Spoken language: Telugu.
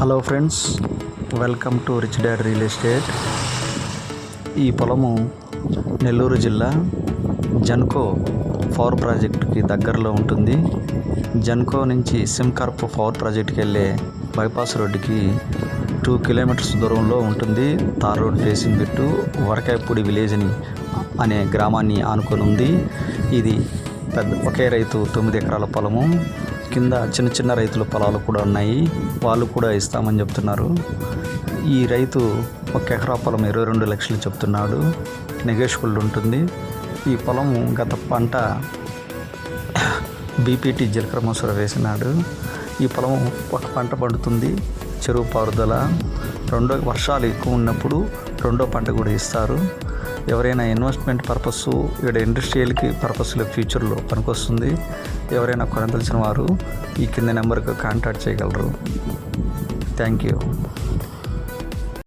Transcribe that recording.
Hello friends welcome to rich dad real estate. ఈ పొలము నెల్లూరు జిల్లా జన్కో పవర్ ప్రాజెక్టుకి దగ్గరలో ఉంటుంది. జన్కో నుంచి సిమ్కార్ప్ పవర్ ప్రాజెక్టుకి వెళ్ళే బైపాస్ రోడ్డుకి టూ కిలోమీటర్స్ దూరంలో ఉంటుంది. Tar road facing bit Varakayapudi village అని అనే గ్రామాన్ని ఆనుకొని ఉంది. ఇది పెద్ద ఒకే రైతు తొమ్మిది ఎకరాల పొలము. కింద చిన్న చిన్న రైతుల పొలాలు కూడా ఉన్నాయి. వాళ్ళు కూడా ఇస్తామని చెప్తున్నారు. ఈ రైతు ఒక ఎకరా పొలం ఇరవై రెండు లక్షలు చెప్తున్నాడు. నెగోషియబుల్ ఉంటుంది. ఈ పొలము గత పంట బీపీటీ జీలకర్ర వేసినాడు. ఈ పొలం ఒక పంట పండుతుంది. చెరువు పారుదల. రెండో వర్షాలు ఎక్కువ ఉన్నప్పుడు రెండో పంట కూడా ఇస్తారు. ఎవరైనా ఇన్వెస్ట్మెంట్ పర్పస్ ఇక్కడ ఇండస్ట్రియల్కి పర్పస్లో ఫ్యూచర్లో పనికొస్తుంది. ఎవరైనా కొనదలిచిన వారు ఈ కింద నెంబర్కి కాంటాక్ట్ చేయగలరు. Thank you.